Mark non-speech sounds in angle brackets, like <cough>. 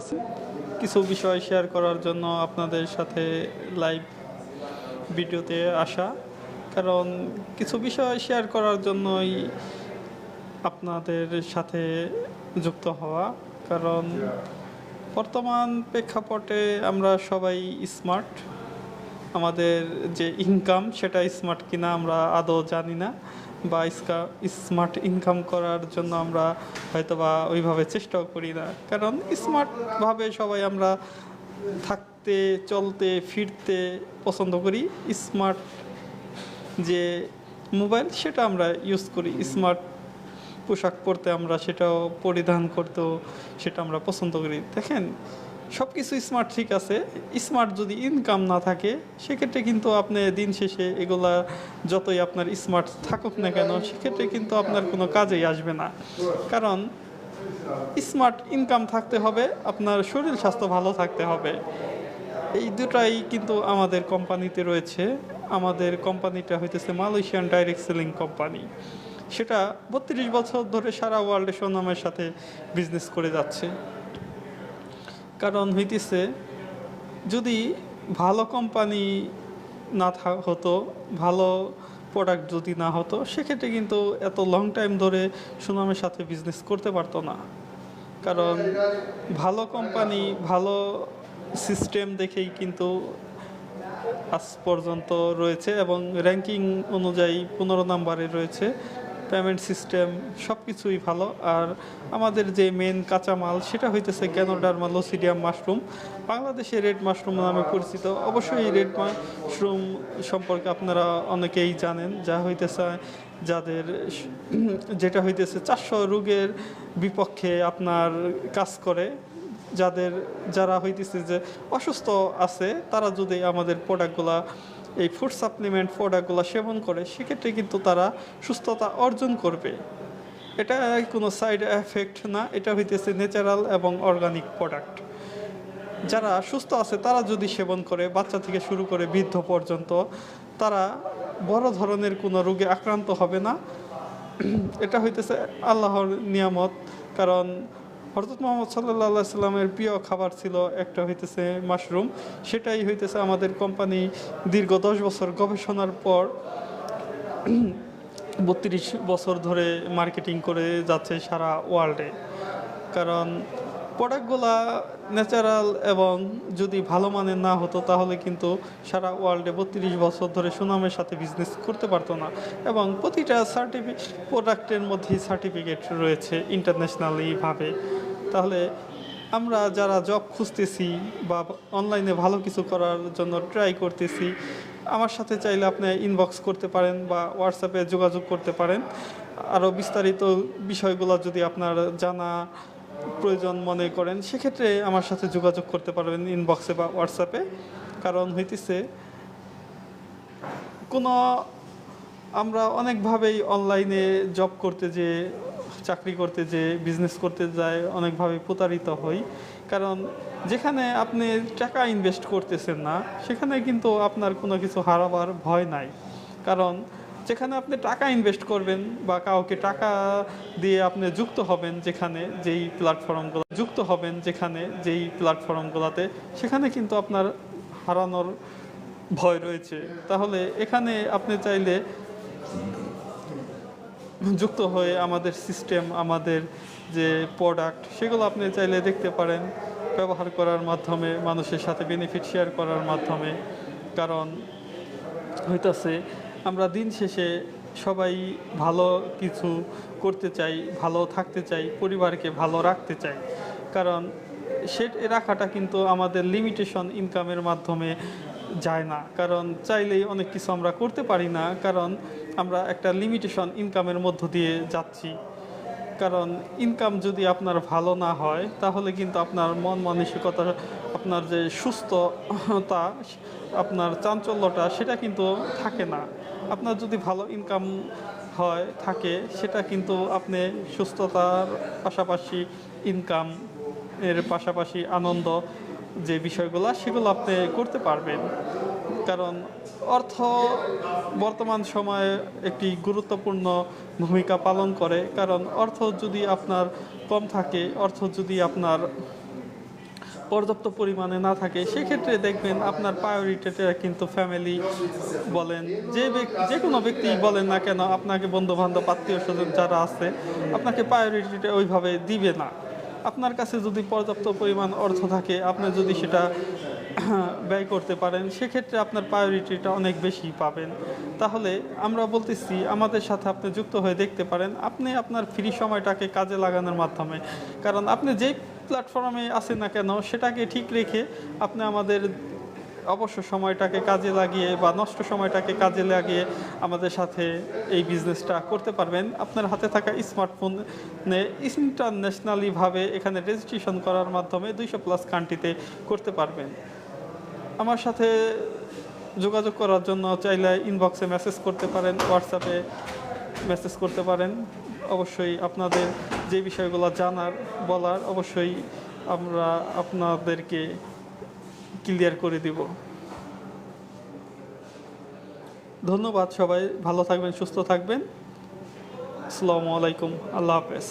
আছে কিছু বিষয় শেয়ার করার জন্য আপনাদের সাথে লাইভ ভিডিওতে আসা। কারণ কিছু বিষয় শেয়ার করার জন্যই আপনাদের সাথে যুক্ত হওয়া। কারণ বর্তমান প্রেক্ষাপটে আমরা সবাই স্মার্ট আমাদের যে ইনকাম সেটা স্মার্ট কিনা আমরা আদৌ জানি না। বা স্মার্ট ইনকাম করার জন্য আমরা হয়তো বা ওইভাবে চেষ্টাও করি না। কারণ স্মার্টভাবে সবাই আমরা থাকতে, চলতে, ফিরতে পছন্দ করি। স্মার্ট যে মোবাইল সেটা আমরা ইউজ করি। স্মার্ট পোশাক পরতে আমরা সেটাও পরিধান করতেও সেটা আমরা পছন্দ করি। দেখেন সব কিছু স্মার্ট ঠিক আছে। স্মার্ট যদি ইনকাম না থাকে, সেক্ষেত্রে কিন্তু আপনি দিন শেষে এগুলা যতই আপনার স্মার্ট থাকুক না কেন, সেক্ষেত্রে কিন্তু আপনার কোনো কাজেই আসবে না। কারণ স্মার্ট ইনকাম থাকতে হবে, আপনার শরীর স্বাস্থ্য ভালো থাকতে হবে। এই দুটাই কিন্তু আমাদের কোম্পানিতে রয়েছে। আমাদের কোম্পানিটা হইতেছে মালয়েশিয়ান ডাইরেক্ট সেলিং কোম্পানি সেটা বত্রিশ বছর ধরে সারা ওয়ার্ল্ডে সুনামের সাথে বিজনেস করে যাচ্ছে। কারণ হইতেছে, যদি ভালো কোম্পানি না হতো, ভালো প্রোডাক্ট যদি না হতো, সেক্ষেত্রে কিন্তু এত লং টাইম ধরে সুনামের সাথে বিজনেস করতে পারতো না। কারণ ভালো কোম্পানি ভালো সিস্টেম দেখেই কিন্তু আজ পর্যন্ত রয়েছে এবং র্যাঙ্কিং অনুযায়ী পনেরো নাম্বারে রয়েছে। পেমেন্ট সিস্টেম সব কিছুই ভালো। আর আমাদের যে মেন কাঁচামাল, সেটা হইতেছে গ্যানোডার্মা লোসিডিয়াম মাশরুম বাংলাদেশে রেড মাশরুম নামে পরিচিত। অবশ্যই রেড মাশরুম সম্পর্কে আপনারা অনেকেই জানেন। যা হইতেছে, যাদের <clears throat> যেটা হইতেছে, চারশো রোগের বিপক্ষে আপনার কাজ করে। যাদের, যারা হইতেছে যে অসুস্থ আছে, তারা যদি আমাদের প্রোডাক্টগুলা এই ফুড সাপ্লিমেন্ট প্রোডাক্টগুলো সেবন করে, সেক্ষেত্রে কিন্তু তারা সুস্থতা অর্জন করবে। এটা কোনো সাইড এফেক্ট না, এটা হইতেছে ন্যাচারাল এবং অর্গানিক প্রোডাক্ট যারা সুস্থ আছে, তারা যদি সেবন করে, বাচ্চা থেকে শুরু করে বৃদ্ধ পর্যন্ত, তারা বড় ধরনের কোনো রোগে আক্রান্ত হবে না। এটা হইতেছে আল্লাহর নিয়ামত, কারণ হরজত মোহাম্মদ সাল্লাহ সাল্লামের প্রিয় খাবার ছিল একটা হইতেছে মাশরুম। সেটাই হইতেছে আমাদের কোম্পানি দীর্ঘ দশ বছর গবেষণার পর <clears throat> বত্রিশ বছর ধরে মার্কেটিং করে যাচ্ছে সারা ওয়ার্ল্ডে। কারণ প্রোডাক্টগুলা ন্যাচারাল এবং যদি ভালো মানের না হতো, তাহলে কিন্তু সারা ওয়ার্ল্ডে বত্রিশ বছর ধরে সুনামের সাথে বিজনেস করতে পারতো না। এবং প্রতিটা সার্টিফিক প্রোডাক্টের মধ্যেই সার্টিফিকেট রয়েছে ইন্টারন্যাশনালিভাবে তাহলে আমরা যারা জব খুঁজতেছি বা অনলাইনে ভালো কিছু করার জন্য ট্রাই করতেছি, আমার সাথে চাইলে আপনি ইনবক্স করতে পারেন বা হোয়াটসঅ্যাপে যোগাযোগ করতে পারেন। আরও বিস্তারিত বিষয়গুলো যদি আপনার জানা প্রয়োজন মনে করেন, সেক্ষেত্রে আমার সাথে যোগাযোগ করতে পারবেন ইনবক্সে বা হোয়াটসঅ্যাপে কারণ হইতেছে, কোনো আমরা অনেকভাবেই অনলাইনে জব করতে যে চাকরি করতে যে বিজনেস করতে যায়, অনেকভাবে প্রতারিত হই। কারণ যেখানে আপনি টাকা ইনভেস্ট করতেছেন না, সেখানে কিন্তু আপনার কোনো কিছু হারাবার ভয় নাই। কারণ যেখানে আপনি টাকা ইনভেস্ট করবেন বা কাউকে টাকা দিয়ে আপনি যুক্ত হবেন যেখানে, যেই প্ল্যাটফর্মগুলো যুক্ত হবেন যেখানে, যেই প্ল্যাটফর্মগুলোতে সেখানে কিন্তু আপনার হারানোর ভয় রয়েছে। তাহলে এখানে আপনি চাইলে যুক্ত হয়ে আমাদের সিস্টেম আমাদের যে প্রোডাক্ট সেগুলো আপনি চাইলে দেখতে পারেন, ব্যবহার করার মাধ্যমে, মানুষের সাথে বেনিফিট শেয়ার করার মাধ্যমে। কারণ হইতাছে, আমরা দিন শেষে সবাই ভালো কিছু করতে চাই, ভালো থাকতে চাই, পরিবারকে ভালো রাখতে চাই। কারণ সে রাখাটা কিন্তু আমাদের লিমিটেশন ইনকামের মাধ্যমে যায় না। কারণ চাইলেই অনেক কিছু আমরা করতে পারি না। কারণ আমরা একটা লিমিটেশন ইনকামের মধ্য দিয়ে যাচ্ছি। কারণ ইনকাম যদি আপনার ভালো না হয়, তাহলে কিন্তু আপনার মন মানসিকতা, আপনার যে সুস্থতা, আপনার চাঞ্চল্যটা, সেটা কিন্তু থাকে না। আপনার যদি ভালো ইনকাম হয়, থাকে, সেটা কিন্তু আপনি সুস্থতার পাশাপাশি ইনকাম এর পাশাপাশি আনন্দ যে বিষয়গুলো, সেগুলো আপনি করতে পারবেন। কারণ অর্থ বর্তমান সময়ে একটি গুরুত্বপূর্ণ ভূমিকা পালন করে। কারণ অর্থ যদি আপনার কম থাকে, অর্থ যদি আপনার পর্যাপ্ত পরিমাণে না থাকে, সেক্ষেত্রে দেখবেন আপনার প্রায়োরিটিটা কিন্তু ফ্যামিলি বলেন, যে যে কোনো ব্যক্তি বলেন না কেন, আপনাকে বন্ধু বান্ধব আত্মীয় স্বজন যারা আছে, আপনাকে প্রায়োরিটিটা ওইভাবে দিবে না। আপনার কাছে যদি পর্যাপ্ত পরিমাণ অর্থ থাকে, আপনি যদি সেটা <coughs> ব্যয় করতে পারেন, সেক্ষেত্রে আপনার প্রায়োরিটিটা অনেক বেশি পাবেন। তাহলে আমরা বলতেছি, আমাদের সাথে আপনি যুক্ত হয়ে দেখতে পারেন, আপনি আপনার ফ্রি সময়টাকে কাজে লাগানোর মাধ্যমে। কারণ আপনি যে প্ল্যাটফর্মে আছেন না কেন, সেটাকে ঠিক রেখে আপনি আমাদের অবশ্য সময়টাকে কাজে লাগিয়ে বা নষ্ট সময়টাকে কাজে লাগিয়ে আমাদের সাথে এই বিজনেসটা করতে পারবেন। আপনার হাতে থাকা স্মার্টফোনে ইন্টারন্যাশনালিভাবে এখানে রেজিস্ট্রেশন করার মাধ্যমে দুইশো প্লাস কান্ট্রিতে করতে পারবেন। আমার সাথে যোগাযোগ করার জন্য চাইলে ইনবক্সে মেসেজ করতে পারেন হোয়াটসঅ্যাপে মেসেজ করতে পারেন। অবশ্যই আপনাদের যে বিষয়গুলো জানার, বলার, অবশ্যই আমরা আপনাদেরকে ক্লিয়ার করে দিব। ধন্যবাদ সবাই ভালো থাকবেন সুস্থ থাকবেন। আসসালামু আলাইকুম আল্লাহ হাফেজ।